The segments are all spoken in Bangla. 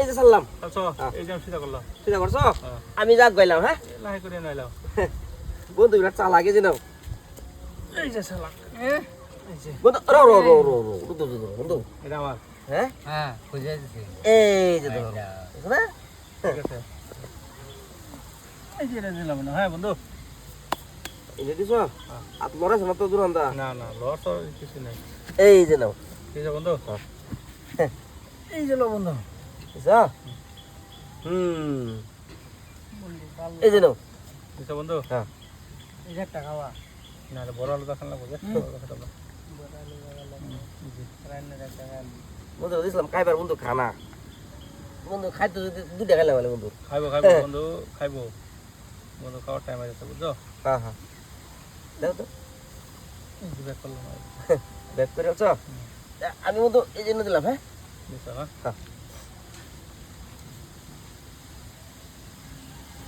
এই যে সারলাম আচ্ছা হ্যাঁ। এই যে আমি চিন্তা করলাম। চিন্তা করছ? হ্যাঁ। আমি যাক গেলাম হ্যাঁ? লাহে করে নাইলাম। বন্ধু বিরাট চা লাগে যে নাও। এই যে যে। বন্ধু রো রো রো রো রো বন্ধু বন্ধু এটা আমার। হ্যাঁ? হ্যাঁ খুঁজে দিছি এই যে ধরো। না ঠিক আছে? এই যে দিলাম না। হ্যাঁ বন্ধু। এই যে দিছো? আত লড়াইছো না তো দুরান্দা না আর কিছু নাই। এই যে নাও। ঠিক আছে বন্ধু। হ্যাঁ। এই যে লো বন্ধু। দিছো হুম। এই যে নাও। ঠিক আছে বন্ধু। হ্যাঁ। এই যে একটা খাওয়া। না বড় আলু দেখান। রান্নার একটা বন্ধু দিছিলাম খাইবার বন্ধু খানা। বন্ধু খাইতে যদি দুইটা খাইলে বলে বন্ধু। খাইবো খাইবো হ্যাঁ। বন্ধু খাইবো। বন্ধু খাওয়ার টাইম আছে বুঝছ? হ্যাঁ হ্যাঁ। দেখো তো। ব্যাক করলাম ব্যাক করে আছো? আমি বন্ধু এই জন্য দিলাম হ্যাঁ? হ্যাঁ হ্যাঁ। আমি দিয়ে দিলাম দিছ আচ্ছা আচ্ছা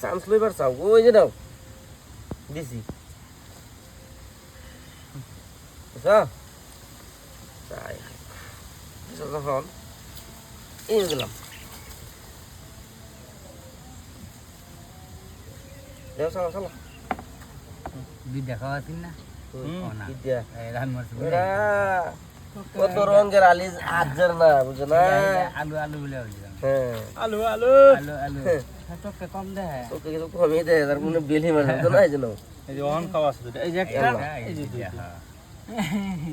চান্স লইবার চাও ওই যে নাও দিছি বুঝছ তাই দিছ যখন এই দিলাম দেও চালো চালো দুইটা খাওয়া তিন না হুম। কত রঙের আলিজ আজের না বুঝো না? আলু আলু বলে হ্যাঁ। আলু আলু। আলু আলু। চোখে কম দেয় তোকে কিছু কমই দেয় তার মনে বেলি মারে তো না এই জন্য। এই যে অহন খাওয়া আছে এই যে একটা এই যে দুটো।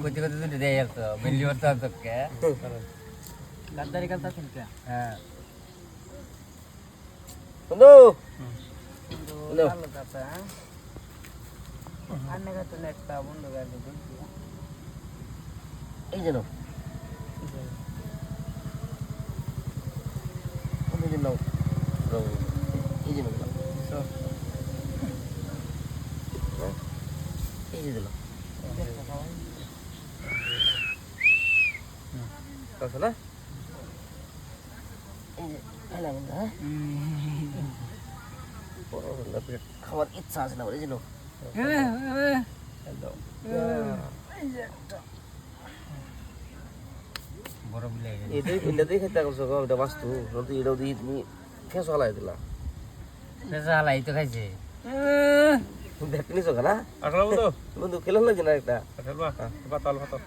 কোথায় কোথায় দুটো দেয় তো বেলি করতে তোকে। গাদ্দারি করতে শুনতে হ্যাঁ। বন্ধু। কথা আন্নে কাছে একটা বন্ধু গাড়ি এই যে নাও এই যে নাও নাও। এই যে নাও দিলাম। এই যে দিলাম আছে না এই যে খাইলাম আমরা, হ্যাঁ বড় হলো, বিরাট খাওয়ার ইচ্ছা আছে না বলে জানো হ্যালো বড় বিলে এটাই এটাতেই খেতে করছ এটা বাস্তু। নয়তো এটাও দিয়ে তুমি ফেস হলাই দিলা। শেষে হালাই তো খাইছে। দেখতে নিছো না বন্ধু খেলে লাগছে না একটা পাতাল পাতাল